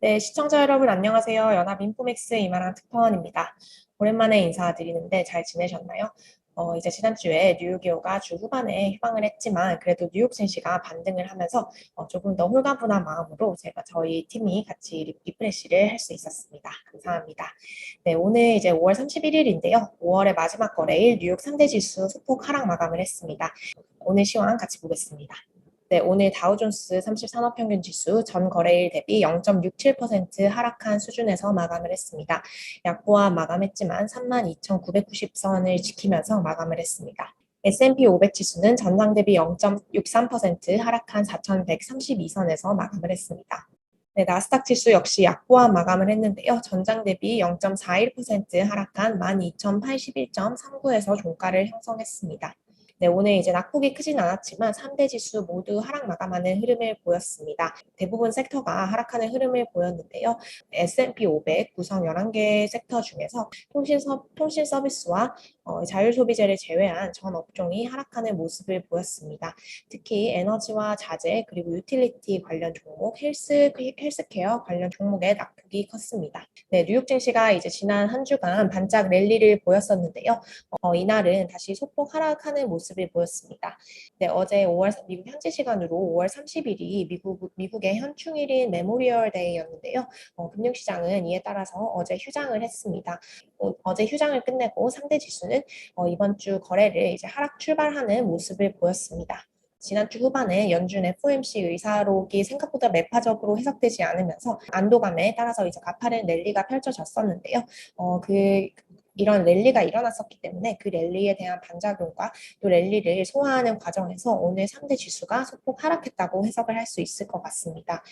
네, 시청자 여러분 안녕하세요. 연합 인포맥스 이만한 특파원입니다. 오랜만에 인사드리는데 잘 지내셨나요? 어, 이제 지난주에 뉴욕이오가 주 후반에 휴방을 했지만 그래도 뉴욕 증시가 반등을 하면서 어, 조금 더 홀가분한 마음으로 제가 저희 팀이 같이 리- 리프레시를 할 수 있었습니다. 감사합니다. 네, 오늘 이제 5월 31일인데요. 5월의 마지막 거래일 뉴욕 3대 지수 소폭 하락 마감을 했습니다. 오늘 시황 같이 보겠습니다. 네, 오늘 다우존스 30산업평균 지수 전 거래일 대비 0.67% 하락한 수준에서 마감을 했습니다. 약보와 마감했지만 32,990선을 지키면서 마감을 했습니다. S&P 500 지수는 전장 대비 0.63% 하락한 4,132선에서 마감을 했습니다. 네, 나스닥 지수 역시 약보와 마감을 했는데요. 전장 대비 0.41% 하락한 12,081.39에서 종가를 형성했습니다. 네, 오늘 이제 낙폭이 크진 않았지만 3대 지수 모두 하락 마감하는 흐름을 보였습니다. 대부분 섹터가 하락하는 흐름을 보였는데요. S&P 500 구성 11개 섹터 중에서 통신, 서, 통신 서비스와 어, 자율 소비재를 제외한 전 업종이 하락하는 모습을 보였습니다. 특히 에너지와 자재 그리고 유틸리티 관련 종목, 헬스, 헬스케어 관련 종목의 낙폭이 컸습니다. 네, 뉴욕 증시가 이제 지난 한 주간 반짝 랠리를 보였었는데요. 어, 이날은 다시 소폭 하락하는 모습을 보였습니다. 네, 어제 5월 미국 현지 시간으로 5월 30일이 미국 미국의 현충일인 메모리얼 데이였는데요. 어, 금융시장은 이에 따라서 어제 휴장을 했습니다. 어, 제 휴장을 끝내고 상대 지수는 어, 이번 주 거래를 이제 하락 출발하는 모습을 보였습니다. 지난주 후반에 연준 FOMC 의사록이 생각보다 매파적으로 해석되지 않으면서 안도감에 따라서 이제 가파른 랠리가 펼쳐졌었는데요. 어, 그 이런 랠리가 일어났었기 때문에 그 랠리에 대한 반작용과 또 랠리를 소화하는 과정에서 오늘 3대 지수가 소폭 하락했다고 해석을 할 수 있을 것 같습니다.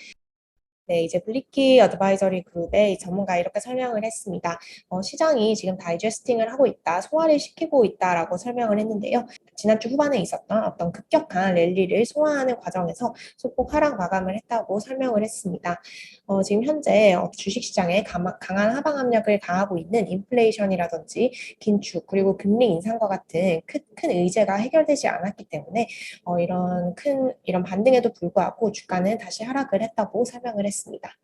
네, 이제 블리키 어드바이저리 그룹의 전문가 이렇게 설명을 했습니다. 어, 시장이 지금 다이제스팅을 하고 있다, 소화를 시키고 있다라고 설명을 했는데요. 지난주 후반에 있었던 어떤 급격한 랠리를 소화하는 과정에서 소폭 하락 마감을 했다고 설명을 했습니다. 어, 지금 현재 어, 주식시장에 강한 하방 압력을 가하고 있는 인플레이션이라든지 긴축 그리고 금리 인상과 같은 큰, 큰 의제가 해결되지 않았기 때문에 어, 이런 큰 이런 반등에도 불구하고 주가는 다시 하락을 했다고 설명을 했습니다. 했습니다.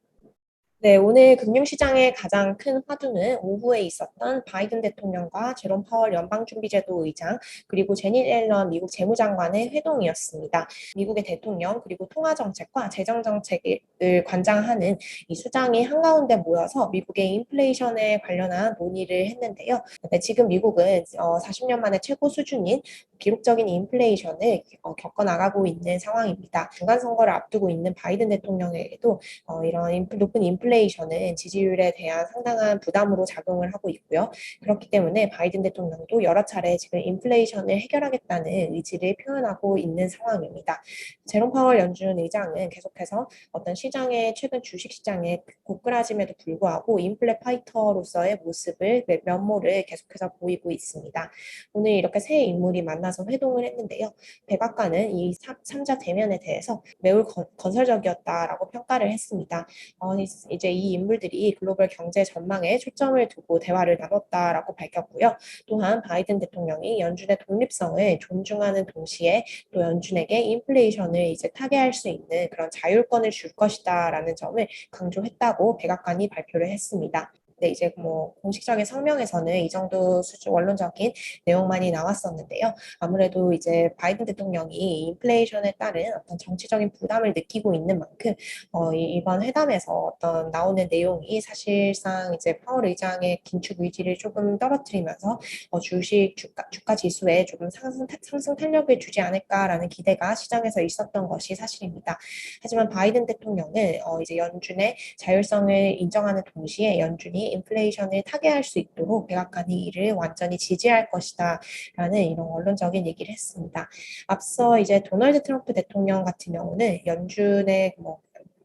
네, 오늘 금융시장의 가장 큰 화두는 오후에 있었던 바이든 대통령과 제롬 파월 연방준비제도 의장 그리고 제니 앨런 미국 재무장관의 회동이었습니다. 미국의 대통령 그리고 통화정책과 재정정책을 관장하는 이 수장이 한가운데 모여서 미국의 인플레이션에 관련한 논의를 했는데요. 네, 지금 미국은 어, 40년 만에 최고 수준인 기록적인 인플레이션을 어, 겪어나가고 있는 상황입니다. 중간 선거를 앞두고 있는 바이든 대통령에게도 어, 이런 인플, 높은 인플레이션은 지지율에 대한 상당한 부담으로 작용을 하고 있고요. 그렇기 때문에 바이든 대통령도 여러 차례 지금 인플레이션을 해결하겠다는 의지를 표현하고 있는 상황입니다. 제롬 파월 연준 의장은 계속해서 어떤 시장의 최근 주식 시장의 고꾸라짐에도 불구하고 인플레 파이터로서의 모습을 면모를 계속해서 보이고 있습니다. 오늘 이렇게 새 인물이 만나 만나서 회동을 했는데요. 백악관은 이 3 자 대면에 대해서 매우 건, 설적이었다라고 평가를 했습니다. 어, 이제 이 인물들이 글로벌 경제 전망에 초점을 두고 대화를 나눴다라고 밝혔고요. 또한 바이든 대통령이 연준의 독립성을 존중하는 동시에 또 연준에게 인플레이션을 이제 타개할 수 있는 그런 자율권을 줄 것이다라는 점을 강조했다고 백악관이 발표를 했습니다. 네, 이제 뭐 공식적인 성명에서는 이 정도 수준 원론적인 내용만이 나왔었는데요. 아무래도 이제 바이든 대통령이 인플레이션에 따른 어떤 정치적인 부담을 느끼고 있는 만큼 어, 이번 회담에서 어떤 나오는 내용이 사실상 이제 파월 의장의 긴축 의지를 조금 떨어뜨리면서 어, 주식 주가, 주가 지수에 조금 상승, 상승 탄력을 주지 않을까라는 기대가 시장에서 있었던 것이 사실입니다. 하지만 바이든 대통령은 어, 이제 연준의 자율성을 인정하는 동시에 연준이 인플레이션을 타개할 수 있도록 백악관이 이를 완전히 지지할 것이다 라는 이런 원론적인 얘기를 했습니다. 앞서 이제 도널드 트럼프 대통령 같은 경우는 연준의 뭐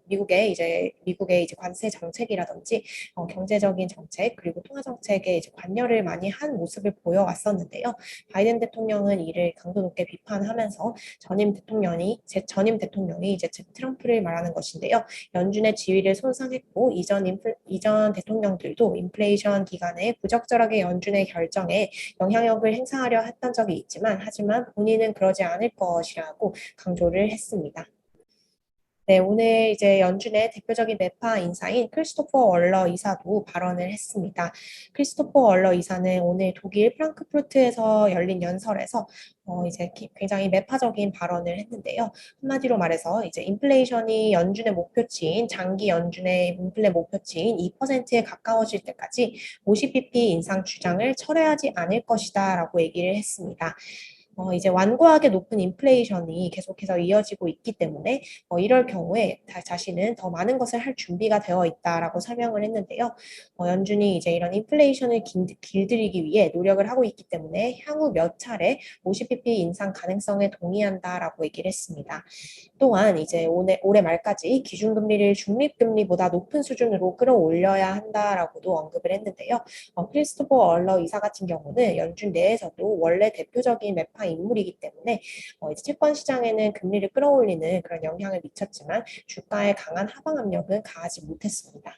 미국의 이제 미국의 이제 관세 정책이라든지 어, 경제적인 정책 그리고 통화 정책에 이제 관여를 많이 한 모습을 보여왔었는데요. 바이든 대통령은 이를 강도 높게 비판하면서 전임 대통령이 제 전임 대통령이 이제 트럼프를 말하는 것인데요. 연준의 지위를 손상했고 이전 인플, 이전 대통령들도 인플레이션 기간에 부적절하게 연준의 결정에 영향력을 행사하려 했던 적이 있지만 하지만 본인은 그러지 않을 것이라고 강조를 했습니다. 네, 오늘 이제 연준의 대표적인 매파 인사인 크리스토퍼 월러 이사도 발언을 했습니다. 크리스토퍼 월러 이사는 오늘 독일 프랑크푸르트에서 열린 연설에서 어, 이제 기- 굉장히 매파적인 발언을 했는데요. 한마디로 말해서 이제 인플레이션이 연준의 목표치인 장기 연준의 인플레 목표치인 2%에 가까워질 때까지 50bp 인상 주장을 철회하지 않을 것이다라고 얘기를 했습니다. 어, 이제 완고하게 높은 인플레이션이 계속해서 이어지고 있기 때문에 어, 이럴 경우에 다, 자신은 더 많은 것을 할 준비가 되어 있다라고 설명을 했는데요. 어, 연준이 이제 이런 인플레이션을 긴, 길들이기 위해 노력을 하고 있기 때문에 향후 몇 차례 50bp 인상 가능성에 동의한다라고 얘기를 했습니다. 또한 이제 올해, 올해 말까지 기준금리를 중립금리보다 높은 수준으로 끌어올려야 한다라고도 언급을 했는데요. 어, 크리스토퍼 얼러 이사 같은 경우는 연준 내에서도 원래 대표적인 매파 인물이기 때문에 어, 이제 채권 시장에는 금리를 끌어올리는 그런 영향을 미쳤지만 주가의 강한 하방 압력은 가하지 못했습니다.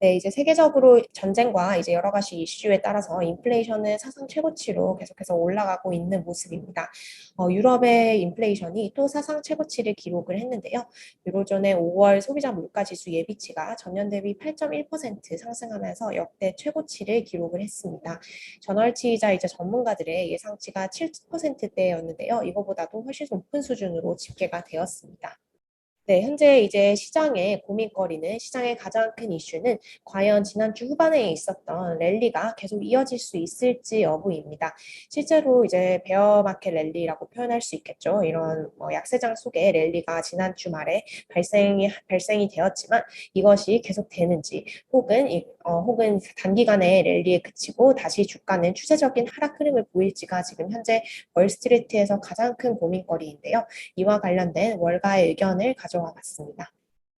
네, 이제 세계적으로 전쟁과 이제 여러 가지 이슈에 따라서 인플레이션은 사상 최고치로 계속해서 올라가고 있는 모습입니다. 어, 유럽의 인플레이션이 또 사상 최고치를 기록을 했는데요. 유로존의 5월 소비자 물가 지수 예비치가 전년 대비 8.1% 상승하면서 역대 최고치를 기록을 했습니다. 전월치이자 이제 전문가들의 예상치가 7%대였는데요. 이거보다도 훨씬 높은 수준으로 집계가 되었습니다. 네, 현재 이제 시장의 고민거리는 시장의 가장 큰 이슈는 과연 지난주 후반에 있었던 랠리가 계속 이어질 수 있을지 여부입니다. 실제로 이제 베어마켓 랠리라고 표현할 수 있겠죠. 이런 뭐 약세장 속에 랠리가 지난 주 말에 발생이 발생이 되었지만 이것이 계속 되는지 혹은 이, 어, 혹은 단기간에 랠리에 그치고 다시 주가는 추세적인 하락 흐름을 보일지가 지금 현재 월스트리트에서 가장 큰 고민거리인데요. 이와 관련된 월가의 의견을 가져와 봤습니다.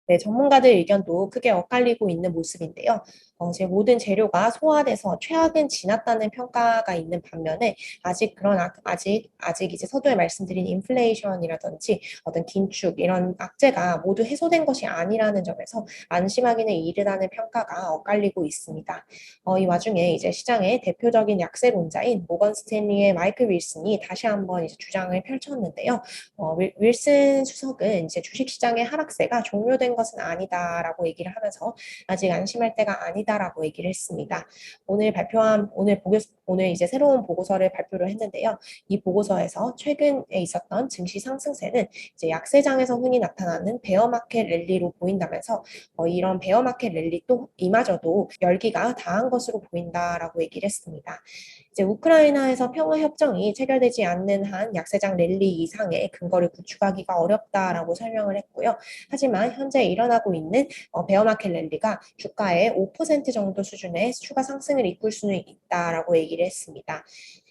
네, 전문가들 의견도 크게 엇갈리고 있는 모습인데요. 어, 제 모든 재료가 소화돼서 최악은 지났다는 평가가 있는 반면에 아직 그런 악, 아직 아직 이제 서두에 말씀드린 인플레이션이라든지 어떤 긴축 이런 악재가 모두 해소된 것이 아니라는 점에서 안심하기는 이르다는 평가가 엇갈리고 있습니다. 어, 이 와중에 이제 시장의 대표적인 약세론자인 모건 스탠리의 마이클 윌슨이 다시 한번 이제 주장을 펼쳤는데요. 어, 윌, 윌슨 수석은 이제 주식시장의 하락세가 종료된 것은 아니다라고 얘기를 하면서 아직 안심할 때가 아니다라고 얘기를 했습니다. 오늘 발표한 오늘 보고 오늘 이제 새로운 보고서를 발표를 했는데요. 이 보고서에서 최근에 있었던 증시 상승세는 이제 약세장에서 흔히 나타나는 베어마켓 랠리로 보인다면서 어, 이런 베어마켓 랠리 또 이마저도 열기가 다한 것으로 보인다라고 얘기를 했습니다. 이제 우크라이나에서 평화 협정이 체결되지 않는 한 약세장 랠리 이상의 근거를 구축하기가 어렵다라고 설명을 했고요. 하지만 현재 일어나고 있는 어, 베어마켓 랠리가 주가의 5% 정도 수준의 추가 상승을 이끌 수는 있다라고 얘기를 했습니다.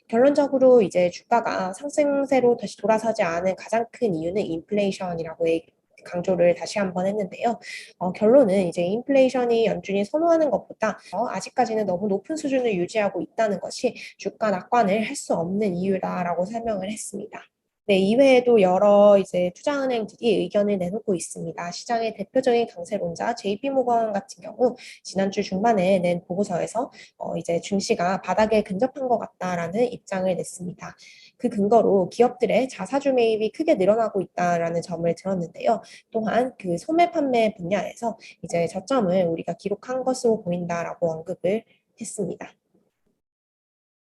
결론적으로 이제 주가가 상승세로 다시 돌아서지 않은 가장 큰 이유는 인플레이션이라고 얘기, 강조를 다시 한번 했는데요. 어, 결론은 이제 인플레이션이 연준이 선호하는 것보다 어, 아직까지는 너무 높은 수준을 유지하고 있다는 것이 주가 낙관을 할 수 없는 이유다라고 설명을 했습니다. 네, 이외에도 여러 이제 투자은행들이 의견을 내놓고 있습니다. 시장의 대표적인 강세론자 JP모건 같은 경우 지난주 중반에 낸 보고서에서 어, 이제 증시가 바닥에 근접한 것 같다라는 입장을 냈습니다. 그 근거로 기업들의 자사주 매입이 크게 늘어나고 있다라는 점을 들었는데요. 또한 그 소매 판매 분야에서 이제 저점을 우리가 기록한 것으로 보인다라고 언급을 했습니다.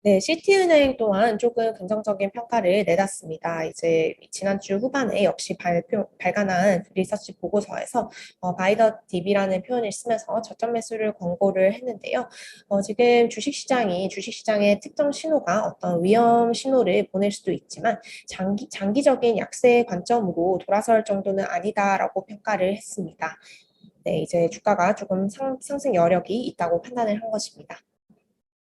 네, 시티은행 또한 조금 긍정적인 평가를 내놨습니다. 이제 지난주 후반에 역시 발표, 발간한 리서치 보고서에서 어, 바이더 DB라는 표현을 쓰면서 저점 매수를 권고를 했는데요. 어, 지금 주식시장이 주식시장의 특정 신호가 어떤 위험 신호를 보낼 수도 있지만 장기, 장기적인 약세 관점으로 돌아설 정도는 아니다라고 평가를 했습니다. 네, 이제 주가가 조금 상, 상승 여력이 있다고 판단을 한 것입니다.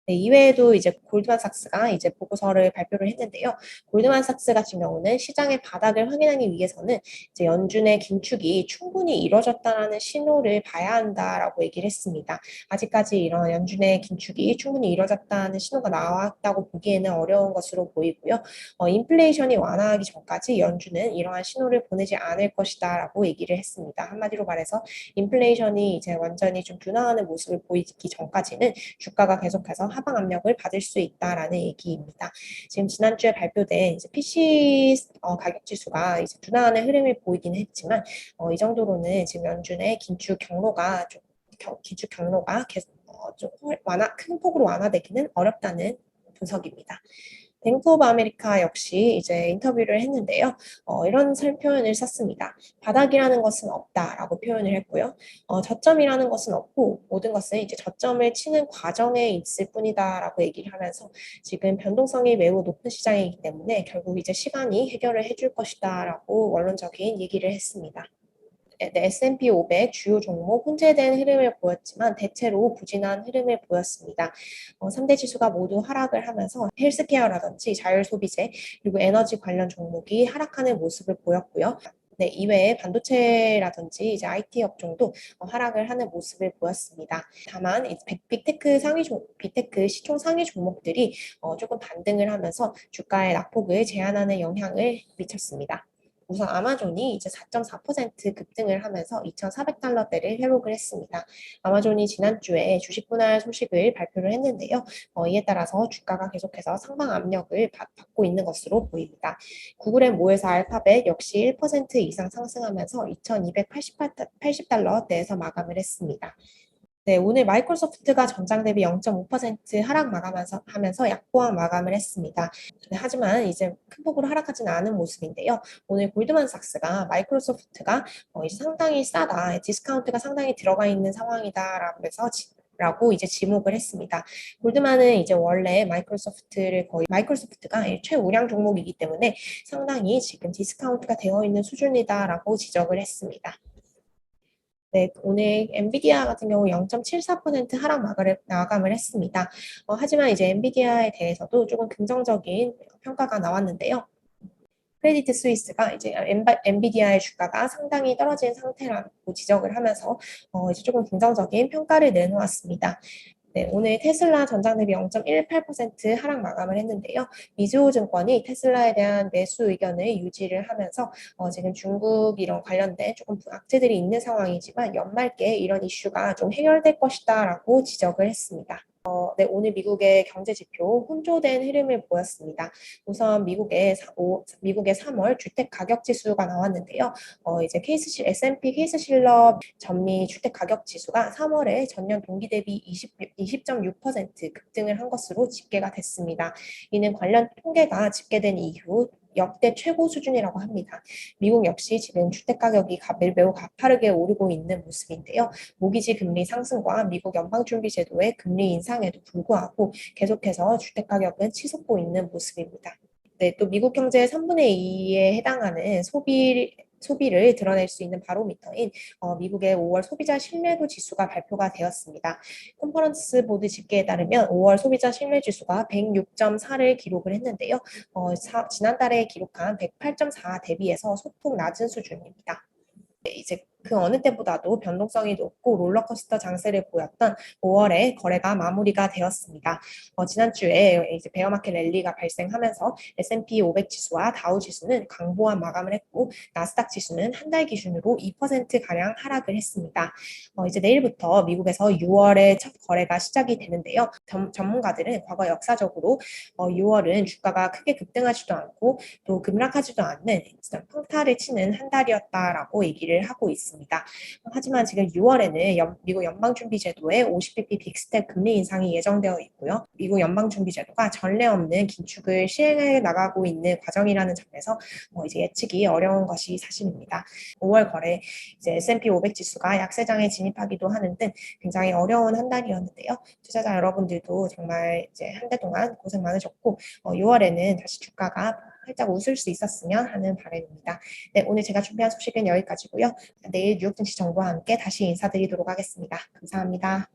네, 이외에도 이제 골드만삭스가 이제 보고서를 발표를 했는데요. 골드만삭스 같은 경우는 시장의 바닥을 확인하기 위해서는 이제 연준의 긴축이 충분히 이루어졌다라는 신호를 봐야 한다라고 얘기를 했습니다. 아직까지 이런 연준의 긴축이 충분히 이루어졌다는 신호가 나왔다고 보기에는 어려운 것으로 보이고요. 어, 인플레이션이 완화하기 전까지 연준은 이러한 신호를 보내지 않을 것이다라고 얘기를 했습니다. 한마디로 말해서 인플레이션이 이제 완전히 좀 둔화하는 모습을 보이기 전까지는 주가가 계속해서 하방 압력을 받을 수 있다라는 얘기입니다. 지금 지난주에 발표된 이제 PC 어, 가격 지수가 이제 둔화하는 흐름을 보이긴 했지만 어, 이 정도로는 지금 연준의 긴축 경로가 좀 겨- 긴축 경로가 계속 어, 좀 완화 큰 폭으로 완화되기는 어렵다는 분석입니다. 뱅크 오브 아메리카 역시 이제 인터뷰를 했는데요. 어, 이런 설 표현을 썼습니다. 바닥이라는 것은 없다라고 표현을 했고요. 어, 저점이라는 것은 없고 모든 것은 이제 저점을 치는 과정에 있을 뿐이다라고 얘기를 하면서 지금 변동성이 매우 높은 시장이기 때문에 결국 이제 시간이 해결을 해줄 것이다라고 원론적인 얘기를 했습니다. 네, S&P 500 주요 종목 혼재된 흐름을 보였지만 대체로 부진한 흐름을 보였습니다. 어, 3대 지수가 모두 하락을 하면서 헬스케어라든지 자율소비재 그리고 에너지 관련 종목이 하락하는 모습을 보였고요. 네, 이외에 반도체라든지 이제 IT 업종도 어, 하락을 하는 모습을 보였습니다. 다만 빅테크 상위 종, 빅테크 시총 상위 종목들이 어, 조금 반등을 하면서 주가의 낙폭을 제한하는 영향을 미쳤습니다. 우선 아마존이 이제 4.4% 급등을 하면서 2,400달러대를 회복을 했습니다. 아마존이 지난주에 주식 분할 소식을 발표를 했는데요. 어, 이에 따라서 주가가 계속해서 상방 압력을 받, 고 있는 것으로 보입니다. 구글의 모회사 알파벳 역시 1% 이상 상승하면서 2,280달러대에서 마감을 했습니다. 네, 오늘 마이크로소프트가 전장 대비 0.5% 하락 마감하면서 하면서 약보합 마감을 했습니다. 네, 하지만 이제 큰 폭으로 하락하지는 않은 모습인데요. 오늘 골드만삭스가 마이크로소프트가 어, 이제 상당히 싸다, 디스카운트가 상당히 들어가 있는 상황이다라고 해서 지, 라고 이제 지목을 했습니다. 골드만은 이제 원래 마이크로소프트를 거의 마이크로소프트가 최우량 종목이기 때문에 상당히 지금 디스카운트가 되어 있는 수준이다라고 지적을 했습니다. 네, 오늘 엔비디아 같은 경우 0.74% 하락 마감을, 마감을 했습니다. 어, 하지만 이제 엔비디아에 대해서도 조금 긍정적인 평가가 나왔는데요. 크레디트 스위스가 이제 엔비디아의 주가가 상당히 떨어진 상태라고 지적을 하면서 어, 이제 조금 긍정적인 평가를 내놓았습니다. 네, 오늘 테슬라 전장 대비 0.18% 하락 마감을 했는데요. 미즈호 증권이 테슬라에 대한 매수 의견을 유지를 하면서 어, 지금 중국 이런 관련된 조금 악재들이 있는 상황이지만 연말께 이런 이슈가 좀 해결될 것이다라고 지적을 했습니다. 어, 네, 오늘 미국의 경제 지표 혼조된 흐름을 보였습니다. 우선 미국의 사, 오, 미국의 3월 주택 가격 지수가 나왔는데요. 어, 이제 케이스 S&P 케이스 실러 전미 주택 가격 지수가 3월에 전년 동기 대비 20, 20.6% 급등을 한 것으로 집계가 됐습니다. 이는 관련 통계가 집계된 이후 역대 최고 수준이라고 합니다. 미국 역시 지금 주택 가격이 매우 가파르게 오르고 있는 모습인데요. 모기지 금리 상승과 미국 연방준비제도의 금리 인상에도 불구하고 계속해서 주택 가격은 치솟고 있는 모습입니다. 네, 또 미국 경제의 3분의 2에 해당하는 소비 소비를 드러낼 수 있는 바로미터인 어, 미국의 5월 소비자 신뢰도 지수가 발표가 되었습니다. 컨퍼런스 보드 집계에 따르면 5월 소비자 신뢰 지수가 106.4를 기록을 했는데요. 어, 사, 지난달에 기록한 108.4 대비해서 소폭 낮은 수준입니다. 네, 이제 그 어느 때보다도 변동성이 높고 롤러코스터 장세를 보였던 5월에 거래가 마무리가 되었습니다. 어, 지난주에 이제 베어마켓 랠리가 발생하면서 S&P 500 지수와 다우 지수는 강보한 마감을 했고 나스닥 지수는 한 달 기준으로 2%가량 하락을 했습니다. 어, 이제 내일부터 미국에서 6월에 첫 거래가 시작이 되는데요. 전, 전문가들은 과거 역사적으로 어, 6월은 주가가 크게 급등하지도 않고 또 급락하지도 않는 평타를 치는 한 달이었다라고 얘기를 하고 있습니다. 있습니다. 하지만 지금 6월에는 연, 미국 연방준비제도의 50bp 빅스텝 금리 인상이 예정되어 있고요. 미국 연방준비제도가 전례 없는 긴축을 시행해 나가고 있는 과정이라는 점에서 뭐 이제 예측이 어려운 것이 사실입니다. 5월 거래 이제 S&P 500 지수가 약세장에 진입하기도 하는 등 굉장히 어려운 한 달이었는데요. 투자자 여러분들도 정말 이제 한 달 동안 고생 많으셨고 어, 6월에는 다시 주가가 활짝 웃을 수 있었으면 하는 바람입니다. 네, 오늘 제가 준비한 소식은 여기까지고요. 내일 뉴욕 증시 정보와 함께 다시 인사드리도록 하겠습니다. 감사합니다.